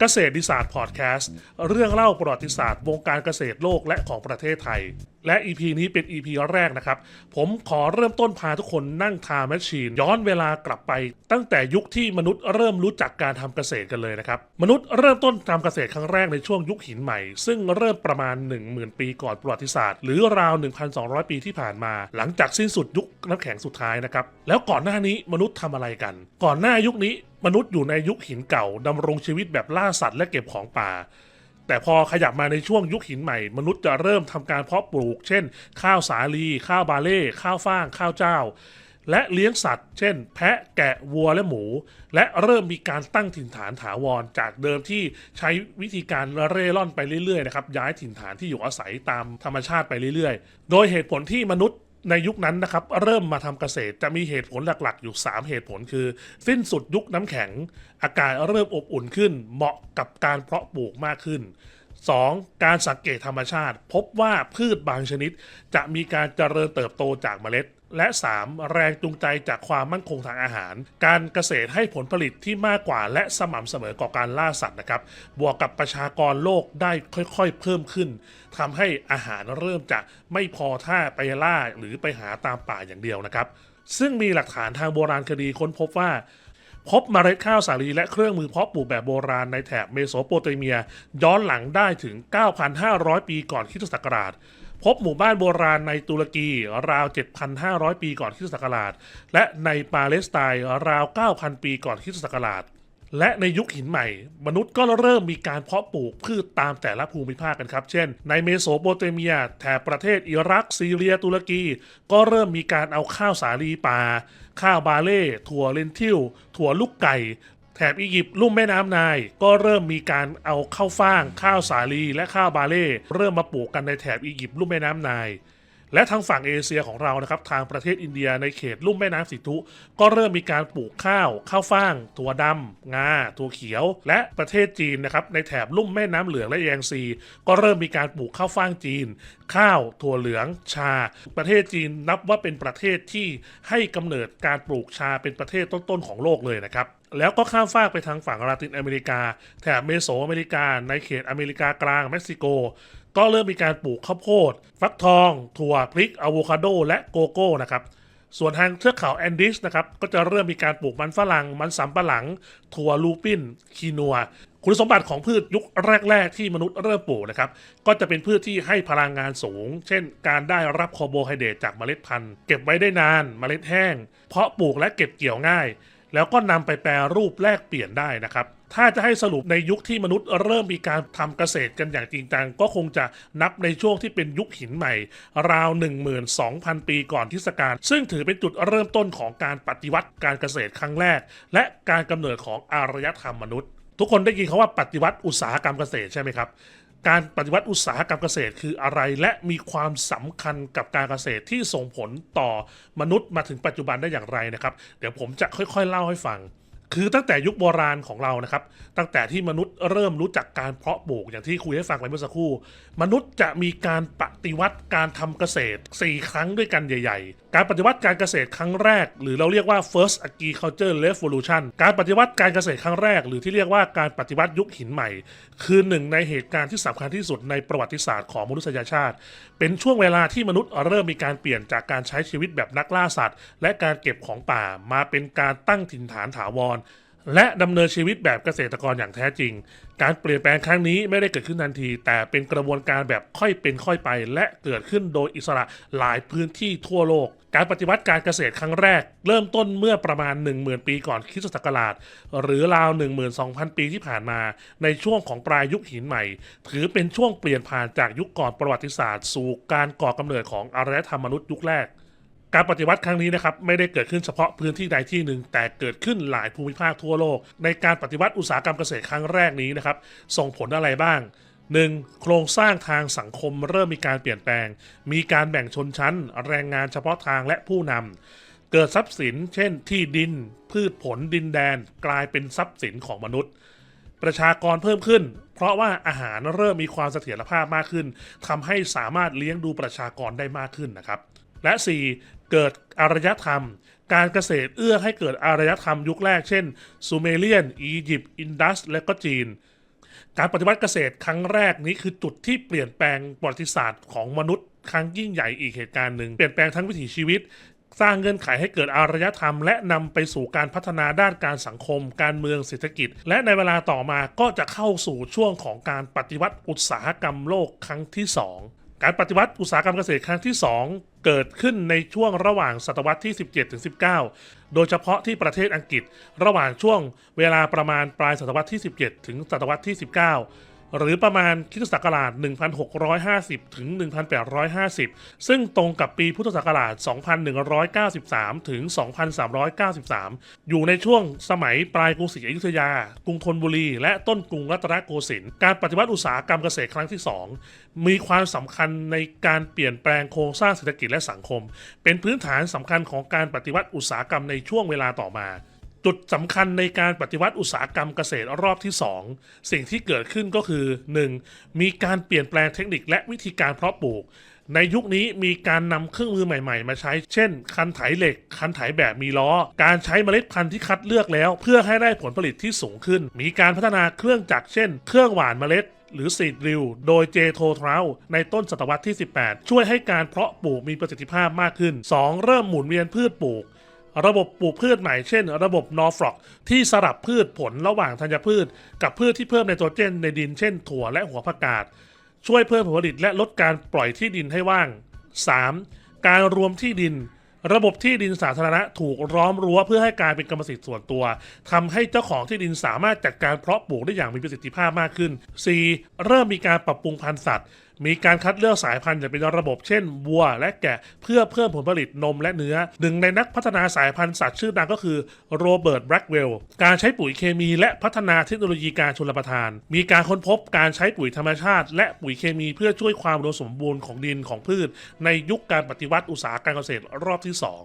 เกษตรดิศาสตร์พอดแคสต์ เรื่องเล่าประวัติศาสตร์ วงการเกษตรโลกและของประเทศไทยและ EP นี้เป็น EP แรกนะครับ ผมขอเริ่มต้นพาทุกคนนั่งทาแมชชีน ย้อนเวลากลับไป ตั้งแต่ยุคที่มนุษย์เริ่มรู้จักการทำเกษตรกันเลยนะครับ มนุษย์เริ่มต้นทำเกษตรครั้งแรกในช่วงยุคหินใหม่ ซึ่งเริ่มประมาณ 10,000 ปีก่อนประวัติศาสตร์ หรือราว 1,200 ปีที่ผ่านมา หลังจากสิ้นสุดยุคน้ำแข็งสุดท้ายนะครับแล้วก่อนหน้านี้มนุษย์ทำอะไรกัน ก่อนหน้ายุคนี้มนุษย์อยู่ในยุคหินเก่าดำรงชีวิตแบบล่าสัตว์และเก็บของป่า แต่พอขยับมาในช่วงยุคหินใหม่ มนุษย์จะเริ่มทำการเพาะปลูก เช่น ข้าวสาลี ข้าวบาเล่ ข้าวฟ่าง ข้าวเจ้า และเลี้ยงสัตว์ เช่น แพะแกะวัวและหมู และเริ่มมีการตั้งถิ่นฐานถาวร จากเดิมที่ใช้วิธีการเร่ร่อนไปเรื่อยๆนะครับย้ายถิ่นฐานที่อยู่อาศัยตามธรรมชาติไปเรื่อยๆ โดยเหตุผลที่มนุษย์ ในยุคนั้นนะครับเริ่มมาทำเกษตรจะมีเหตุผลหลักๆ อยู่ 3 เหตุผลคือ สิ้นสุดยุคน้ำแข็ง อากาศเริ่มอบอุ่นขึ้น เหมาะกับการเพาะปลูกมากขึ้น 2. การสังเกตธรรมชาติ พบว่าพืชบางชนิด จะมีการเจริญเติบโตจากเมล็ด และ 3. แรงจูงใจจากความมั่นคงทางอาหาร การเกษตรให้ผลผลิตที่มากกว่าและสม่ำเสมอกว่าการล่าสัตว์นะครับ บวกกับประชากรโลกได้ค่อยๆ เพิ่มขึ้นทำให้อาหารเริ่มจะไม่พอถ้าไปล่าหรือไปหาตามป่าอย่างเดียวนะครับ ซึ่งมีหลักฐานทางโบราณคดีค้นพบว่าพบเมล็ดข้าวสาลีและเครื่องมือเพาะปลูกแบบโบราณในแถบเมโสโปเตเมีย ย้อนหลังได้ถึง 9,500 ปีก่อนคริสตศักราช พบหมู่บ้านโบราณในตุรกีราว 7,500 ปีก่อนคริสตศักราช และในปาเลสไตน์ราว 9,000 ปีก่อนคริสตศักราช และในยุคหินใหม่ มนุษย์ก็เริ่มมีการเพาะปลูกพืชตามแต่ละภูมิภาคกันครับ เช่น ในเมโสโปเตเมีย แถบประเทศอิรัก ซีเรีย ตุรกี ก็เริ่มมีการเอาข้าวสาลีป่า ข้าวบาเล่ ถั่วเลนทิล ถั่วลูกไก่ แถบอียิปต์ลุ่มแม่น้ำนายก็เริ่มมีการเอาข้าวฟ่าง ข้าวสาลีและข้าวบาเล่เริ่มมาปลูกกันในแถบอียิปต์ลุ่มแม่น้ำนายและทางฝั่งเอเชียของเรานะครับทางประเทศอินเดียในเขตลุ่มแม่น้ำสิธุก็เริ่มมีการปลูกข้าว ข้าวฟ่างถั่วดำงาถั่วเขียว และประเทศจีนนะครับในแถบลุ่มแม่น้ำเหลืองและแยงซี ก็เริ่มมีการปลูกข้าวฟ่างจีน ข้าวถั่วเหลือง ชา ประเทศจีนนับว่าเป็นประเทศที่ให้กำเนิดการปลูกชาเป็นประเทศต้นๆของโลกเลยนะครับ แล้วก็ข้ามฟากไปทางฝั่งลาตินอเมริกา แถบเมโสอเมริกา ในเขตอเมริกากลางเม็กซิโก ก็เริ่มมีการปลูกข้าวโพด ฟักทอง ถั่วพริกอะโวคาโด และโกโก้นะครับส่วนทางเทือกเขาแอนดิสนะครับก็จะเริ่มมีการปลูกมันฝรั่ง มันสำปะหลัง ถั่วลูปินคีนัว คุณสมบัติของพืชยุคแรก ๆ ที่มนุษย์เริ่มปลูกนะครับก็จะเป็นพืชที่ให้พลังงานสูง เช่น การได้รับคาร์โบไฮเดรตจากเมล็ดพันธุ์ เก็บไว้ได้นาน เมล็ดแห้ง เพาะปลูกและเก็บเกี่ยวง่าย แล้วก็นำไปแปรรูปแลกเปลี่ยนได้นะครับ ถ้าจะให้สรุปในยุคที่มนุษย์เริ่มมีการทำเกษตรกันอย่างจริงจังก็คงจะนับในช่วงที่เป็นยุคหินใหม่ ราว 12,000 ปีก่อนทศกาลซึ่งถือเป็นจุดเริ่มต้นของการปฏิวัติการเกษตรครั้งแรก และการกำเนิดของอารยธรรมมนุษย์ ทุกคนได้ยินคาว่าปฏิวัติอุตสาหกรรมเกษตรใช่ไหมครับ การปฏิวัติอุตสาหกรรมเกษตรคืออะไร และมีความสำคัญกับการเกษตรที่ส่งผลต่อมนุษย์มาถึงปัจจุบันได้อย่างไรนะครับ เดี๋ยวผมจะค่อยๆเล่าให้ฟัง คือตั้งแต่ยุคโบราณของเรานะครับ ตั้งแต่ที่มนุษย์เริ่มรู้จักการเพาะปลูกอย่างที่คุยให้ฟังไปเมื่อสักครู่ มนุษย์จะมีการปฏิวัติการทำเกษตร 4 ครั้งด้วยกันใหญ่ ๆ การปฏิวัติการเกษตรครั้งแรก หรือเราเรียกว่า first agriculture revolution การปฏิวัติการเกษตรครั้งแรก หรือที่เรียกว่าการปฏิวัติยุคหินใหม่ คือหนึ่งในเหตุการณ์ที่สำคัญที่สุดในประวัติศาสตร์ของมนุษยชาติ เป็นช่วงเวลาที่มนุษย์เริ่มมีการเปลี่ยนจากการใช้ชีวิตแบบนักล่าสัตว์ และการเก็บของป่ามาเป็นการตั้งถิ่นฐานถาวร และดำเนินชีวิตแบบเกษตรกรอย่างแท้จริง การเปลี่ยนแปลงครั้งนี้ไม่ได้เกิดขึ้นทันที แต่เป็นกระบวนการแบบค่อยเป็นค่อยไป และเกิดขึ้นโดยอิสระหลายพื้นที่ทั่วโลก การปฏิวัติการเกษตรครั้งแรก เริ่มต้นเมื่อประมาณ 10,000 ปีก่อนคริสตศักราช หรือราว 12,000 ปีที่ผ่านมา ในช่วงของปลายยุคหินใหม่ ถือเป็นช่วงเปลี่ยนผ่านจากยุคก่อนประวัติศาสตร์ สู่การก่อกำเนิดของอารยธรรมมนุษย์ยุคแรก การปฏิวัติครั้งนี้นะครับไม่ได้เกิดขึ้นเฉพาะพื้นที่ใดที่หนึ่ง แต่เกิดขึ้นหลายภูมิภาคทั่วโลก ในการปฏิวัติอุตสาหกรรมเกษตรครั้งแรกนี้นะครับส่งผลอะไรบ้าง 1. โครงสร้างทางสังคมเริ่มมีการเปลี่ยนแปลง มีการแบ่งชนชั้น แรงงานเฉพาะทางและผู้นำเกิดทรัพย์สิน เช่น ที่ดิน พืชผลดินแดน กลายเป็นทรัพย์สินของมนุษย์ ประชากรเพิ่มขึ้น เพราะว่าอาหารเริ่มมีความเสถียรภาพมากขึ้นทำให้สามารถเลี้ยงดูประชากรได้มากขึ้นนะครับและ 4. เกิดอารยธรรม การเกษตรเอื้อให้เกิดอารยธรรมยุคแรกเช่นซูเมเรียน อียิปต์อินดัส และก็จีน การปฏิวัติเกษตรครั้งแรกนี้คือจุดที่เปลี่ยนแปลงประวัติศาสตร์ของมนุษย์ครั้งยิ่งใหญ่อีกเหตุการณ์หนึ่งเปลี่ยนแปลงทั้งวิถีชีวิต สร้างเงื่อนไขให้เกิดอารยธรรม และนำไปสู่การพัฒนาด้านการสังคม การเมืองเศรษฐกิจ และในเวลาต่อมาก็จะเข้าสู่ช่วงของการปฏิวัติอุตสาหกรรมโลกครั้งที่สอง การปฏิวัติอุตสาหกรรมเกษตรครั้งที่ 2 เกิดขึ้นในช่วงระหว่างศตวรรษที่ 17 ถึง 19 โดยเฉพาะที่ประเทศอังกฤษ ระหว่างช่วงเวลาประมาณปลายศตวรรษที่ 17 ถึงศตวรรษที่ 19 หรือประมาณคริสตศักราช 1650 ถึง 1850 ซึ่งตรงกับปีพุทธศักราช 2193 ถึง 2393 อยู่ในช่วงสมัยปลายกรุงศรีอยุธยา กรุงธนบุรี และต้นกรุงรัตนโกสินทร์ การปฏิวัติอุตสาหกรรมเกษตรครั้งที่ 2 มีความสำคัญในการเปลี่ยนแปลงโครงสร้างเศรษฐกิจและสังคม เป็นพื้นฐานสำคัญของการปฏิวัติอุตสาหกรรมในช่วงเวลาต่อมา จุดสำคัญในการปฏิวัติอุตสาหกรรมเกษตรรอบที่ 2 สิ่งที่เกิดขึ้นก็คือ 1. มีการเปลี่ยนแปลงเทคนิคและวิธีการเพาะปลูก ในยุคนี้มีการนำเครื่องมือใหม่ๆ มาใช้ เช่น คันไถเหล็ก คันไถแบบมีล้อ การใช้เมล็ดพันธุ์ที่คัดเลือกแล้ว เพื่อให้ได้ผลผลิตที่สูงขึ้น มีการพัฒนาเครื่องจักรเช่น เครื่องหว่านเมล็ดหรือซีดริลโดยเจโททราวในต้นศตวรรษที่ 18 ช่วยให้การเพาะปลูกมีประสิทธิภาพมากขึ้น 2. เริ่มหมุนเวียนพืชปลูก ระบบปลูกพืชใหม่เช่น ระบบนอฟลอกที่สลับพืชผลระหว่างธัญพืช กับพืชที่เพิ่มไนโตรเจนในดินเช่นถั่วและหัวผักกาดช่วยเพิ่มผลผลิตและลดการปล่อยที่ดินให้ว่าง 3. การรวมที่ดิน ระบบที่ดินสาธารณะถูกล้อมรั้วเพื่อให้กลายเป็นกรรมสิทธิ์ส่วนตัวทำให้เจ้าของที่ดินสามารถจัดการเพาะปลูกได้อย่างมีประสิทธิภาพมากขึ้น 4. เริ่มมีการปรับปรุงพันธุ์สัตว์ มีการคัดเลือกสายพันธุ์อย่างเป็นระบบเช่นวัวและแกะเพื่อเพิ่มผลผลิตนมและเนื้อ หนึ่งในนักพัฒนาสายพันธุ์สัตว์ชื่อดังก็คือโรเบิร์ตแบล็กเวลการใช้ปุ๋ยเคมีและพัฒนาเทคโนโลยีการชลประทาน มีการค้นพบการใช้ปุ๋ยธรรมชาติ และปุ๋ยเคมีเพื่อช่วยความอุดมสมบูรณ์ของดินของพืช ในยุคการปฏิวัติอุตสาหกรรมเกษตรรอบที่สอง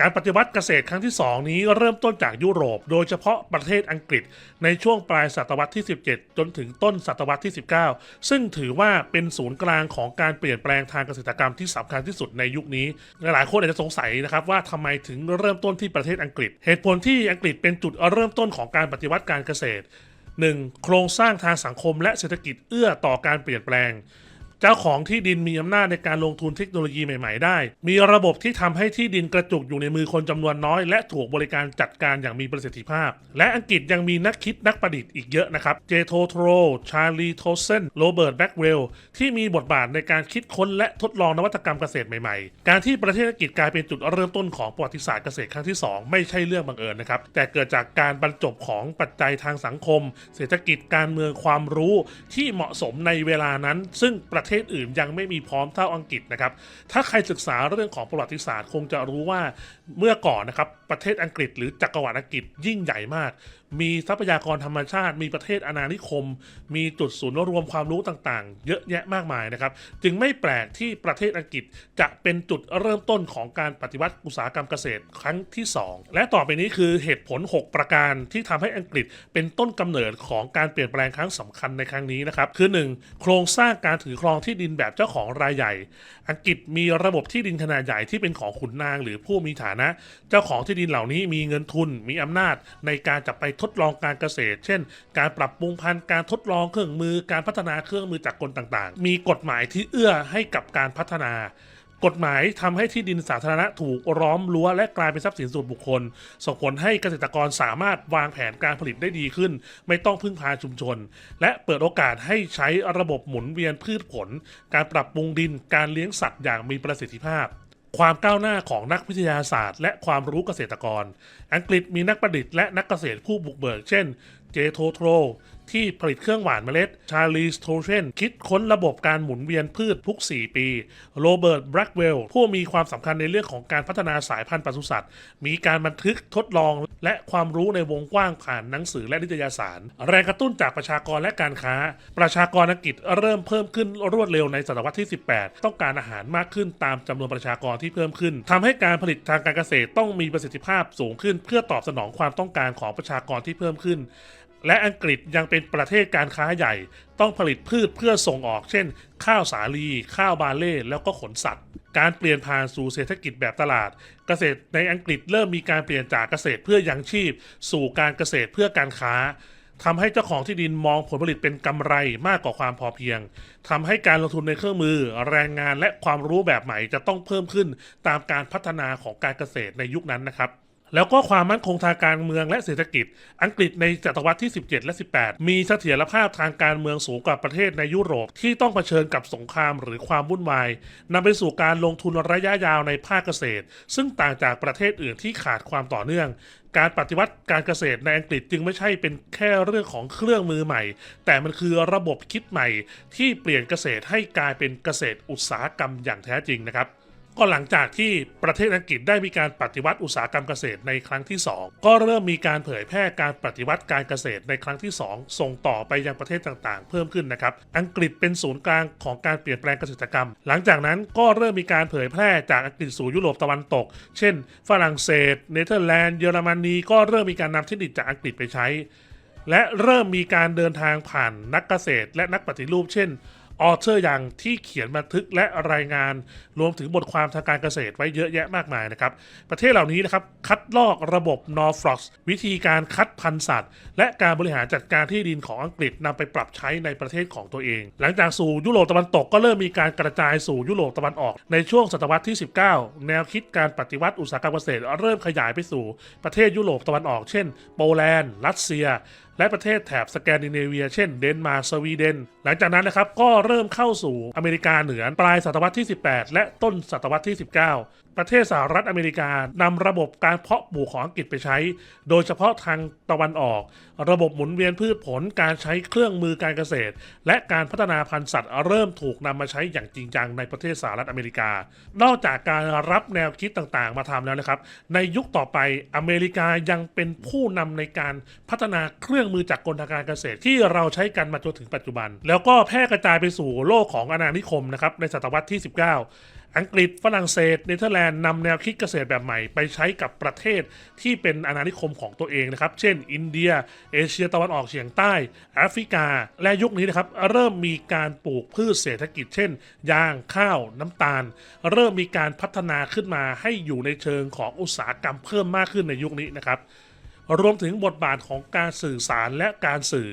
การปฏิวัติเกษตรครั้งที่ 2 นี้เริ่มต้นจากยุโรป โดยเฉพาะประเทศอังกฤษ ในช่วงปลายศตวรรษที่ 17 จนถึงต้นศตวรรษที่ 19 ซึ่งถือว่าเป็นศูนย์กลางของการเปลี่ยนแปลงทางเกษตรกรรมที่สำคัญที่สุดในยุคนี้ หลายคนอาจจะสงสัยนะครับว่าทำไมถึงเริ่มต้นที่ประเทศอังกฤษ เหตุผลที่อังกฤษเป็นจุดเริ่มต้นของการปฏิวัติการเกษตร 1. โครงสร้างทางสังคมและเศรษฐกิจเอื้อต่อการเปลี่ยนแปลง เจ้าของที่ดินมีอำนาจในการลงทุนเทคโนโลยีใหม่ๆได้ มีระบบที่ทำให้ที่ดินกระจุกอยู่ในมือคนจำนวนน้อย และถูกบริการจัดการอย่างมีประสิทธิภาพ และอังกฤษยังมีนักคิดนักประดิษฐ์อีกเยอะนะครับ เจโทโทร ชาลีโทเซน โรเบิร์ตแบ็กเวลที่มีบทบาทในการคิดค้นและทดลองนวัตกรรมเกษตรใหม่ๆ การที่ประเทศอังกฤษกลายเป็นจุดเริ่มต้นของประวัติศาสตร์เกษตรครั้งที่ 2 ไม่ใช่เรื่องบังเอิญนะครับ แต่เกิดจากการบรรจบของปัจจัยทางสังคม เศรษฐกิจการเมืองความรู้ที่เหมาะสมในเวลานั้น ซึ่งประเทศอื่นยังไม่มีพร้อมเท่าอังกฤษนะครับ ถ้าใครศึกษาเรื่องของประวัติศาสตร์คงจะรู้ว่าเมื่อก่อนนะครับประเทศอังกฤษหรือจักรวรรดิอังกฤษยิ่งใหญ่มาก มีทรัพยากรธรรมชาติ มีประเทศอาณานิคม มีจุดศูนย์รวมความรู้ต่างๆ เยอะแยะมากมายนะครับ จึงไม่แปลกที่ประเทศอังกฤษจะเป็นจุดเริ่มต้นของการปฏิวัติอุตสาหกรรมเกษตรครั้งที่ 2 และต่อไปนี้คือเหตุผล 6 ประการที่ทำให้อังกฤษเป็นต้นกำเนิดของการเปลี่ยนแปลงครั้งสำคัญในครั้งนี้นะครับ คือ 1. โครงสร้างการถือครองที่ดินแบบเจ้าของรายใหญ่ อังกฤษมีระบบที่ดินขนาดใหญ่ที่เป็นของขุนนาง หรือผู้มีฐานะ เจ้าของที่ดินเหล่านี้มีเงินทุน มีอำนาจในการจะไปทดลองการเกษตร เช่น การปรับปรุงพันธุ์การทดลองเครื่องมือ การพัฒนาเครื่องมือจากกลต่างๆ มีกฎหมายที่เอื้อให้กับการพัฒนากฎหมายทำให้ที่ดินสาธารณะถูกล้อมรั้วและกลายเป็นทรัพย์สินส่วนบุคคล ส่งผลให้เกษตรกรสามารถวางแผนการผลิตได้ดีขึ้น ไม่ต้องพึ่งพาชุมชน และเปิดโอกาสให้ใช้ระบบหมุนเวียนพืชผล การปรับปรุงดินการเลี้ยงสัตว์อย่างมีประสิทธิภาพ ความก้าวหน้าของนักวิทยาศาสตร์ และความรู้เกษตรกร อังกฤษมีนักประดิษฐ์และนักเกษตรผู้บุกเบิก เช่น เจโทโทร ที่ผลิตเครื่องหวานเมล็ดชาลีสโทเชนคิดค้นระบบการหมุนเวียนพืชทุก 4 ปีโรเบิร์ตแบล็กเวลผู้มีความสำคัญในเรื่องของการพัฒนาสายพันธุ์ปศุสัตว์ มีการบันทึกทดลองและความรู้ในวงกว้างผ่านหนังสือและนิตยสาร แรงกระตุ้นจากประชากรและการค้า ประชากรอังกฤษเริ่มเพิ่มขึ้นรวดเร็วในศตวรรษที่ 18 ต้องการอาหารมากขึ้นตามจำนวนประชากรที่เพิ่มขึ้นทำให้การผลิตทางการเกษตรต้องมีประสิทธิภาพสูงขึ้น เพื่อตอบสนองความต้องการของประชากรที่เพิ่มขึ้น และอังกฤษยังเป็นประเทศการค้าใหญ่ ต้องผลิตพืชเพื่อส่งออกเช่น ข้าวสาลี ข้าวบาเล่แล้วก็ขนสัตว์ การเปลี่ยนผ่านสู่เศรษฐกิจแบบตลาด เกษตรในอังกฤษเริ่มมีการเปลี่ยนจากเกษตรเพื่อยังชีพ สู่การเกษตรเพื่อการค้าทำให้เจ้าของที่ดินมองผลผลิตเป็นกำไรมากกว่าความพอเพียงทำให้การลงทุนในเครื่องมือ แรงงานและความรู้แบบใหม่จะต้องเพิ่มขึ้นตามการพัฒนาของการเกษตรในยุคนั้นนะครับ แล้วก็ความมั่นคงทางการเมืองและเศรษฐกิจ อังกฤษในศตวรรษที่ 17 และ 18 มีเสถียรภาพทางการเมืองสูงกว่าประเทศในยุโรปที่ต้องเผชิญกับสงครามหรือความวุ่นวายนำไปสู่การลงทุนระยะยาวในภาคเกษตร ซึ่งต่างจากประเทศอื่นที่ขาดความต่อเนื่องการปฏิวัติการเกษตรในอังกฤษจึงไม่ใช่เป็นแค่เรื่องของเครื่องมือใหม่ แต่มันคือระบบคิดใหม่ที่เปลี่ยนเกษตรให้กลายเป็นเกษตรอุตสาหกรรมอย่างแท้จริงนะครับ ก็หลังจากที่ประเทศอังกฤษได้มีการปฏิวัติอุตสาหกรรมเกษตรในครั้งที่ 2 ก็เริ่มมีการเผยแพร่การปฏิวัติการเกษตรในครั้งที่ 2 ส่งต่อไปยังประเทศต่างๆ เพิ่มขึ้นนะครับ อังกฤษเป็นศูนย์กลางของการเปลี่ยนแปลงเกษตรกรรม หลังจากนั้นก็เริ่มมีการเผยแพร่จากอังกฤษสู่ยุโรปตะวันตก เช่น ฝรั่งเศส เนเธอร์แลนด์ เยอรมนี ก็เริ่มมีการนำเทคนิคจากอังกฤษไปใช้ และเริ่มมีการเดินทางผ่านนักเกษตร และนักปฏิรูป เช่น ออเทอร์อย่างที่เขียนบันทึกและรายงานรวมถึงบทความทางการเกษตรไว้เยอะแยะมากมายนะครับ ประเทศเหล่านี้นะครับคัดลอกระบบนอร์ฟลอกวิธีการคัดพันธุ์สัตว์ และการบริหารจัดการที่ดินของอังกฤษนำไปปรับใช้ในประเทศของตัวเอง หลังจากสู่ยุโรปตะวันตกก็เริ่มมีการกระจายสู่ยุโรปตะวันออก ในช่วงศตวรรษที่ 19 แนวคิดการปฏิวัติอุตสาหกรรมเกษตร เริ่มขยายไปสู่ประเทศยุโรปตะวันออก เช่น โปแลนด์ รัสเซีย และประเทศแถบสแกนดิเนเวีย เช่นเดนมาร์กสวีเดน หลังจากนั้นนะครับก็เริ่มเข้าสู่อเมริกาเหนือปลายศตวรรษที่ 18 และต้นศตวรรษที่ 19ประเทศสหรัฐอเมริกานำระบบการเพาะปลูกของอังกฤษไปใช้ โดยเฉพาะทางตะวันออก ระบบหมุนเวียนพืชผลการใช้เครื่องมือการเกษตร และการพัฒนาพันธุ์สัตว์ เริ่มถูกนำมาใช้อย่างจริงจังในประเทศสหรัฐอเมริกา นอกจากการรับแนวคิดต่างๆ มาทำแล้วนะครับ ในยุคต่อไปอเมริกายังเป็นผู้นำในการพัฒนาเครื่องมือจากกลทางการเกษตร ที่เราใช้กันมาจนถึงปัจจุบัน แล้วก็แพร่กระจายไปสู่โลกของอาณานิคมนะครับในศตวรรษที่ 19 อังกฤษฝรั่งเศสเนเธอร์แลนด์นำแนวคิดเกษตรแบบใหม่ไปใช้กับประเทศที่เป็นอาณานิคมของตัวเองนะครับ เช่น อินเดีย เอเชียตะวันออกเฉียงใต้ แอฟริกา และยุคนี้นะครับ เริ่มมีการปลูกพืชเศรษฐกิจ เช่น ยางข้าวน้ำตาล เริ่มมีการพัฒนาขึ้นมาให้อยู่ในเชิงของอุตสาหกรรมเพิ่มมากขึ้นในยุคนี้นะครับรวมถึงบทบาทของการสื่อสารและการสื่อ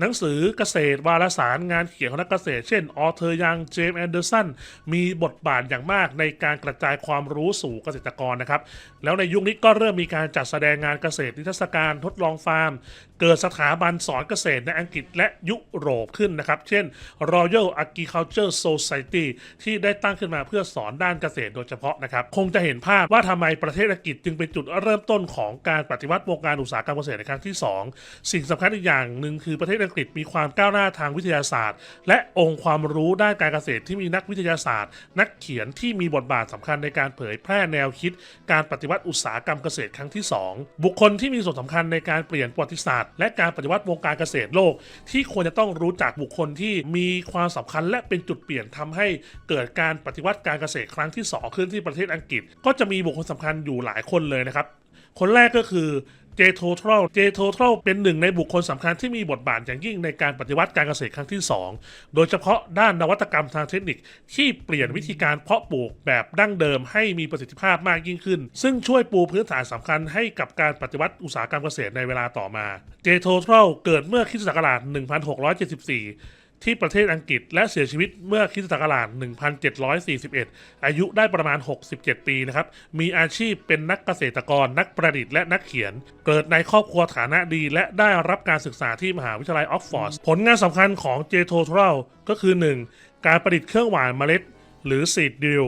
หนังสือเกษตรวารสารงานเขียนของนักเกษตร เช่น ออเธอร์ยังเจมส์แอนเดอร์สันมีบทบาทอย่างมากในการกระจายความรู้สู่เกษตรกรนะครับ แล้วในยุคนี้ก็เริ่มมีการจัดแสดงงานเกษตรนิทรรศการทดลองฟาร์ม เกิดสถาบันสอนเกษตรในอังกฤษและยุโรปขึ้นนะครับ เช่น Royal Agriculture Society ที่ได้ตั้งขึ้นมาเพื่อสอนด้านเกษตรโดยเฉพาะนะครับ คงจะเห็นภาพว่าทำไมประเทศอังกฤษจึงเป็นจุดเริ่มต้นของการปฏิวัติวงการอุตสาหกรรมเกษตรในครั้งที่ 2 สิ่งสำคัญอีกอย่างหนึ่งคือประเทศอังงกฤษมีความก้าวหน้าทางวิทยาศาสตร์ และองค์ความรู้ด้านการเกษตรที่มีนักวิทยาศาสตร์ นักเขียนที่มีบทบาทสำคัญในการเผยแพร่แนวคิด การปฏิวัติอุตสาหกรรมเกษตรครั้งที่ 2 บุคคลที่มีส่วนสำคัญในการเปลี่ยนประวัติศาสตร์ และการปฏิวัติวงการเกษตรโลก ที่ควรจะต้องรู้จักบุคคลที่มีความสำคัญและเป็นจุดเปลี่ยนทำให้เกิดการปฏิวัติการเกษตรครั้งที่ 2 ขึ้นที่ประเทศอังกฤษ ก็จะมีบุคคลสำคัญอยู่หลายคนเลยนะครับคนแรกก็คือเจโททรัลเจโททรัลเป็นหนึ่งในบุคคลสำคัญที่มีบทบาทอย่างยิ่งในการปฏิวัติการเกษตรครั้งที่ 2 โดยเฉพาะด้านนวัตกรรมทางเทคนิค ที่เปลี่ยนวิธีการเพาะปลูกแบบดั้งเดิมให้มีประสิทธิภาพมากยิ่งขึ้น ซึ่งช่วยปูพื้นฐานสำคัญให้กับการปฏิวัติอุตสาหกรรมเกษตรในเวลาต่อมาเจโททรัลเกิดเมื่อคริสตศักราช1674 ที่ประเทศอังกฤษ และเสียชีวิตเมื่อคริสตศักราช 1741 อายุได้ประมาณ 67 ปีนะครับ มีอาชีพเป็นนักเกษตรกร นักประดิษฐ์และนักเขียน เกิดในครอบครัวฐานะดี และได้รับการศึกษาที่มหาวิทยาลัยออกฟอร์ด ผลงานสำคัญของเจโททรัลก็คือ 1. การประดิษฐ์เครื่องหวานเมล็ด หรือซีดดิล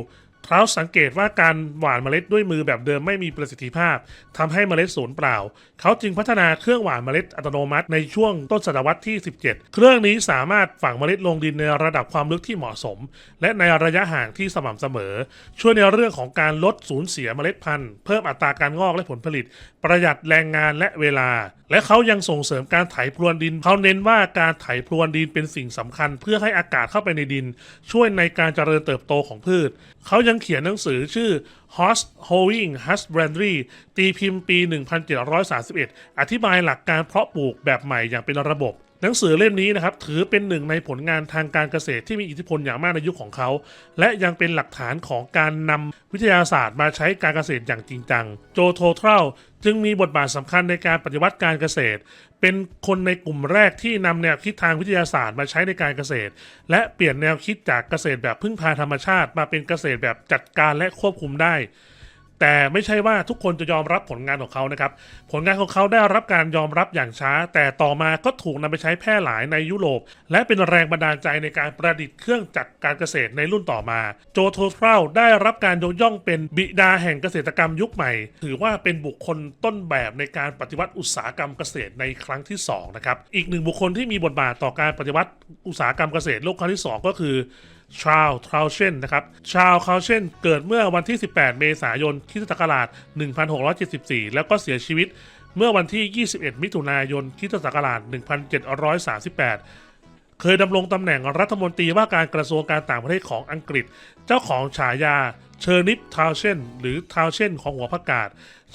ทราสังเกตว่าการหว่านเมล็ดด้วยมือแบบเดิมไม่มีประสิทธิภาพทำให้เมล็ดสูญเปล่า เขาจึงพัฒนาเครื่องหว่านเมล็ดอัตโนมัติในช่วงต้นศตวรรษที่ 17 เครื่องนี้สามารถฝังเมล็ดลงดินในระดับความลึกที่เหมาะสม และในระยะห่างที่สม่ำเสมอ ช่วยในเรื่องของการลดสูญเสียเมล็ดพันธุ์ เพิ่มอัตราการงอกและผลผลิต ประหยัดแรงงานและเวลา และเขายังส่งเสริมการไถพรวนดิน เขาเน้นว่าการไถพรวนดินเป็นสิ่งสำคัญ เพื่อให้อากาศเข้าไปในดิน ช่วยในการเจริญเติบโตของพืช เขายังเขียนหนังสือชื่อ Horse Hoeing Husbandry ตีพิมพ์ปี 1731 อธิบายหลักการเพาะปลูกแบบใหม่อย่างเป็นระบบ หนังสือเล่มนี้นะครับถือเป็นหนึ่งในผลงานทางการเกษตรที่มีอิทธิพลอย่างมากในยุคของเขา และยังเป็นหลักฐานของการนำวิทยาศาสตร์มาใช้การเกษตรอย่างจริงจัง โจโททรลจึงมีบทบาทสำคัญในการปฏิวัติการเกษตร เป็นคนในกลุ่มแรกที่นำแนวคิดทางวิทยาศาสตร์มาใช้ในการเกษตร และเปลี่ยนแนวคิดจากเกษตรแบบพึ่งพาธรรมชาติ มาเป็นเกษตรแบบจัดการและควบคุมได้ แต่ไม่ใช่ว่าทุกคนจะยอมรับผลงานของเขานะครับ ผลงานของเขาได้รับการยอมรับอย่างช้า แต่ต่อมาก็ถูกนำไปใช้แพร่หลายในยุโรป และเป็นแรงบันดาลใจในการประดิษฐ์เครื่องจักรการเกษตรในรุ่นต่อมา โจโททรัลได้รับการยกย่องเป็นบิดาแห่งเกษตรกรรมยุคใหม่ ถือว่าเป็นบุคคลต้นแบบในการปฏิวัติอุตสาหกรรมเกษตรในครั้งที่สองนะครับอีกหนึ่งบุคคลที่มีบทบาทต่อการปฏิวัติอุตสาหกรรมเกษตรโลกครั้งที่สองก็คือ ชาลทราวเชนนะครับ ชาลทราวเชนเกิดเมื่อวันที่ 18 เมษายนคริสตศักราช 1674 แล้วก็เสียชีวิตเมื่อวันที่ 21 มิถุนายนคริสตศักราช 1738 เคยดำรงตำแหน่งรัฐมนตรีว่าการกระทรวงการต่างประเทศของอังกฤษ เจ้าของฉายา เชอร์นิปทาวเชนหรือทาวเชนของหัวผักกาด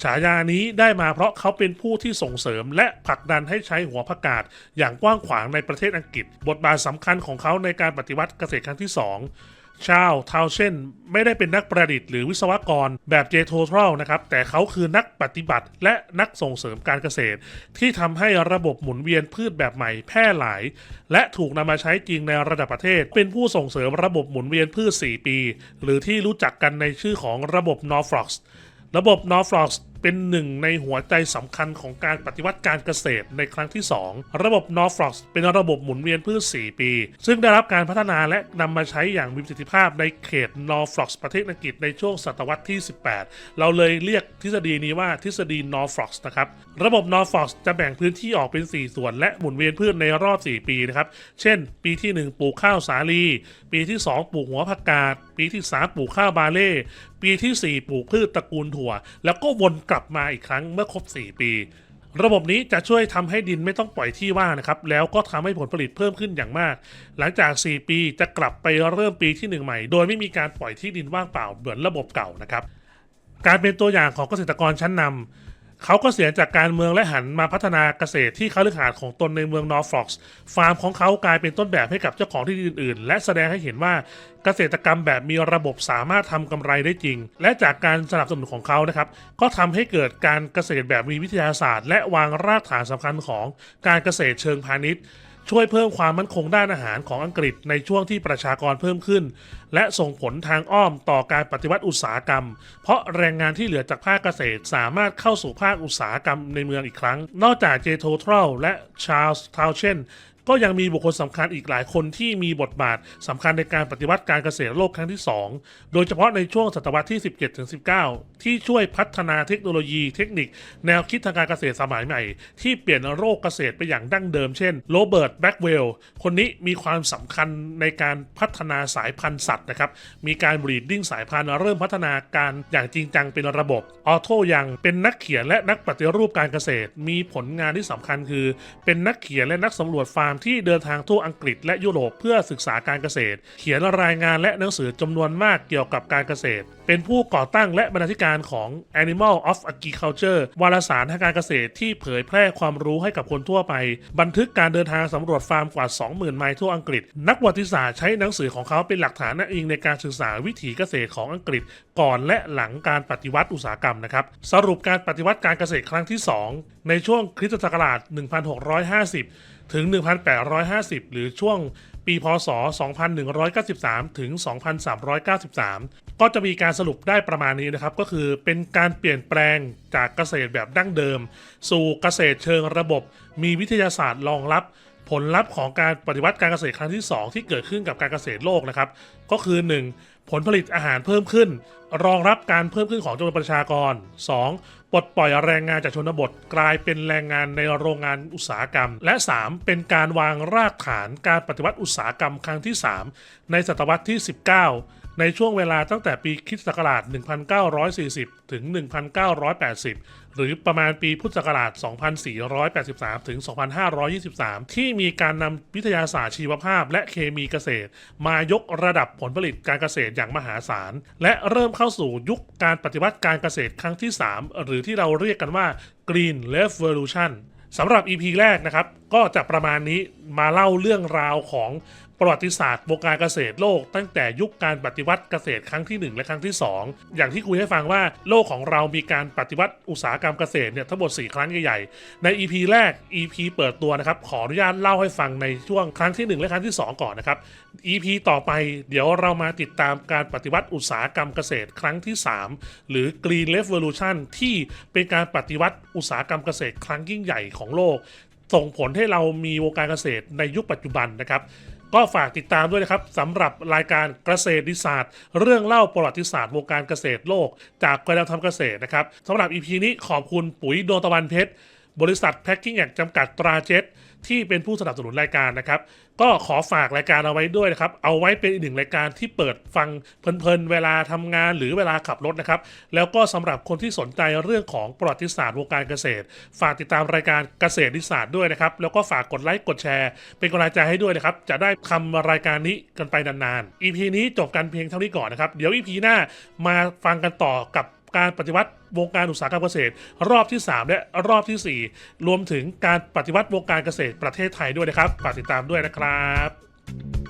ฉายานี้ได้มาเพราะเขาเป็นผู้ที่ส่งเสริม และผลักดันให้ใช้หัวผักกาดอย่างกว้างขวางในประเทศอังกฤษ บทบาทสำคัญของเขาในการปฏิวัติเกษตรครั้งที่ 2 ชาลทาวเช่น ไม่ได้เป็นนักประดิษฐ์หรือวิศวกรแบบเจโททรัลนะครับ แต่เขาคือนักปฏิบัติและนักส่งเสริมการเกษตร ที่ทำให้ระบบหมุนเวียนพืชแบบใหม่แพร่หลาย และถูกนำมาใช้จริงในระดับประเทศ เป็นผู้ส่งเสริมระบบหมุนเวียนพืช 4 ปี หรือที่รู้จักกันในชื่อของระบบ Norfrox ระบบ Norfrox เป็นหนึ่งในหัวใจสำคัญของการปฏิวัติการเกษตรในครั้งที่ 2 ระบบ Norfrox เป็นระบบหมุนเวียนพืช 4 ปี ซึ่งได้รับการพัฒนาและนำมาใช้อย่างมีประสิทธิภาพในเขต Norfrox ประเทศอังกฤษในช่วงศตวรรษที่ 18 เราเลยเรียกทฤษฎีนี้ว่าทฤษฎี Norfrox นะครับระบบ Norfrox จะแบ่งพื้นที่ออกเป็น 4 ส่วน และหมุนเวียนพืชในรอบ 4 ปีนะครับเช่น ปีที่ 1 ปลูกข้าวสาลี ปีที่ 2 ปลูกหัวผักกาดปีที่ 3 ปลูกข้าวบาเล่ปีที่ 4 ปลูกพืชตระกูลถั่ว แล้วก็วนกลับมาอีกครั้งเมื่อครบ 4 ปี ระบบนี้จะช่วยทำให้ดินไม่ต้องปล่อยที่ว่างนะครับ แล้วก็ทำให้ผลผลิตเพิ่มขึ้นอย่างมาก หลังจาก 4 ปีจะกลับไปเริ่มปีที่ 1 ใหม่ โดยไม่มีการปล่อยที่ดินว่างเปล่าเหมือนระบบเก่านะครับ การเป็นตัวอย่างของเกษตรกรชั้นนำ เขาก็เสียจากการเมืองและหันมาพัฒนาเกษตรที่เขาลือกหาดของตนในเมืองนอร์ฟ็อกซ์ฟาร์มของเขากลายเป็นต้นแบบให้กับเจ้าของที่ดินอื่น ๆ และแสดงให้เห็นว่าเกษตรกรรมแบบมีระบบสามารถทำกำไรได้จริง และจากการสนับสนุนของเขานะครับก็ทำให้เกิดการเกษตรแบบมีวิทยาศาสตร์ และวางรากฐานสำคัญของการเกษตรเชิงพาณิชย์ ช่วยเพิ่มความมั่นคงด้านอาหารของอังกฤษในช่วงที่ประชากรเพิ่มขึ้น และส่งผลทางอ้อมต่อการปฏิวัติอุตสาหกรรม เพราะแรงงานที่เหลือจากภาคเกษตร สามารถเข้าสู่ภาคอุตสาหกรรมในเมืองอีกครั้ง นอกจากเจโททรัลและชาร์ลส์ทาวเชน ก็ยังมีบุคคลสำคัญอีกหลายคนที่มีบทบาทสำคัญในการปฏิวัติการเกษตรโลกครั้งที่ 2 โดยเฉพาะในช่วงศตวรรษที่ 17-19 ที่ช่วยพัฒนาเทคโนโลยีเทคนิค แนวคิดทางการเกษตรสมัยใหม่ ที่เปลี่ยนโรคเกษตรไปอย่างดั้งเดิมเช่นโรเบิร์ตแบ็กเวลคนนี้มีความสำคัญในการพัฒนาสายพันธุ์สัตว์นะครับมีการบรีดดิ้งสายพันธุ์เริ่มพัฒนาการอย่างจริงจังเป็นระบบออโตยังเป็นนักเขียนและนักปฏิรูปการเกษตร มีผลงานที่สำคัญคือ เป็นนักเขียนและนักสำรวจฟาร์มที่เดินทางทั่วอังกฤษและยุโรปเพื่อศึกษาการเกษตร เขียนรายงานและหนังสือจำนวนมากเกี่ยวกับการเกษตร เป็นผู้ก่อตั้งและบรรณาธิการของ Animal of Agriculture วารสารทางการเกษตรที่เผยแพร่ความรู้ให้กับคนทั่วไป บันทึกการเดินทางสำรวจฟาร์มกว่า 20,000 ไมล์ทั่วอังกฤษ นักวัติศาสตร์ใช้หนังสือของเขาเป็นหลักฐานอ้างอิงในการศึกษาวิถีเกษตรของอังกฤษ ก่อนและหลังการปฏิวัติอุตสาหกรรมนะครับ สรุปการปฏิวัติการเกษตรครั้งที่ 2 ในช่วงคริสตศักราช 1650 ถึง 1850 หรือช่วง ปีพศ 2193 ถึง 2393 ก็จะมีการสรุปได้ประมาณนี้นะครับ ก็คือเป็นการเปลี่ยนแปลงจากเกษตรแบบดั้งเดิม สู่เกษตรเชิงระบบ มีวิทยาศาสตร์รองรับ ผลลัพธ์ของการปฏิวัติการเกษตรครั้งที่ 2 ที่เกิดขึ้นกับการเกษตรโลกนะครับ ก็คือ 1. ผลผลิตอาหารเพิ่มขึ้นรองรับการเพิ่มขึ้นของจำนวนประชากร 2. ปลดปล่อยแรงงานจากชนบท กลายเป็นแรงงานในโรงงานอุตสาหกรรม และ 3. เป็นการวางรากฐานการปฏิวัติอุตสาหกรรมครั้งที่ 3 ในศตวรรษที่ 19 ในช่วงเวลาตั้งแต่ปีคริสตศักราช 1940 ถึง 1980 หรือประมาณปีพุทธศักราช 2483 ถึง 2523 ที่มีการนำวิทยาศาสตร์ชีวภาพและเคมีเกษตร มายกระดับผลผลิตการเกษตรอย่างมหาศาล และเริ่มเข้าสู่ยุคการปฏิวัติการเกษตรครั้งที่ 3 หรือที่เราเรียกกันว่า Green Revolution สำหรับ EP แรกนะครับ ก็จะประมาณนี้มาเล่าเรื่องราวของ ประวัติศาสตร์วงการเกษตรโลก ตั้งแต่ยุคการปฏิวัติเกษตรครั้งที่ 1 และครั้งที่ 2 อย่างที่คุยให้ฟังว่าโลกของเรามีการปฏิวัติอุตสาหกรรมเกษตรเนี่ยทั้งหมด 4 ครั้งใหญ่ๆ ใน EP แรก EP เปิดตัวนะครับ ขออนุญาตเล่าให้ฟังในช่วงครั้งที่ 1 และครั้งที่ 2 ก่อนนะครับ EP ต่อไปเดี๋ยวเรามาติดตามการปฏิวัติอุตสาหกรรมเกษตรครั้งที่ 3 หรือ Green Revolution ที่เป็นการปฏิวัติอุตสาหกรรมเกษตรครั้งยิ่งใหญ่ของโลก ส่งผลให้เรามีวงการเกษตรในยุคปัจจุบันนะครับ ก็ฝากติดตามด้วยนะครับสำหรับรายการเกษตรศาสตร์ เรื่องเล่าประวัติศาสตร์วงการเกษตรโลก จากกระดาทำเกษตรนะครับสำหรับอีพีนี้ขอบคุณปุ๋ยดตะวันเพชรบริษัทแพ็คกิ้งแอกจำกัดตราเจ็ต ที่เป็นผู้สนับสนุนรายการนะครับ ก็ขอฝากรายการเอาไว้ด้วยนะครับ เอาไว้เป็นอีกหนึ่งรายการที่เปิดฟังเพลินๆเวลาทำงานหรือเวลาขับรถนะครับ แล้วก็สำหรับคนที่สนใจเรื่องของประวัติศาสตร์วงการเกษตร ฝากติดตามรายการเกษตรศาสตร์ด้วยนะครับ แล้วก็ฝากกดไลค์กดแชร์ เป็นกำลังใจให้ด้วยนะครับ จะได้ทำรายการนี้กันไปนานๆ EP นี้จบกันเพียงเท่านี้ก่อนนะครับ เดี๋ยว EP หน้ามาฟังกันต่อกับ การปฏิวัติวงการอุตสาหกรรมเกษตร รอบที่ 3 และรอบทีสี่ 4 รวมถึงการปฏิวัติวงการเกษตรประเทศไทยด้วยนะครับฝากติดตามด้วยนะครับ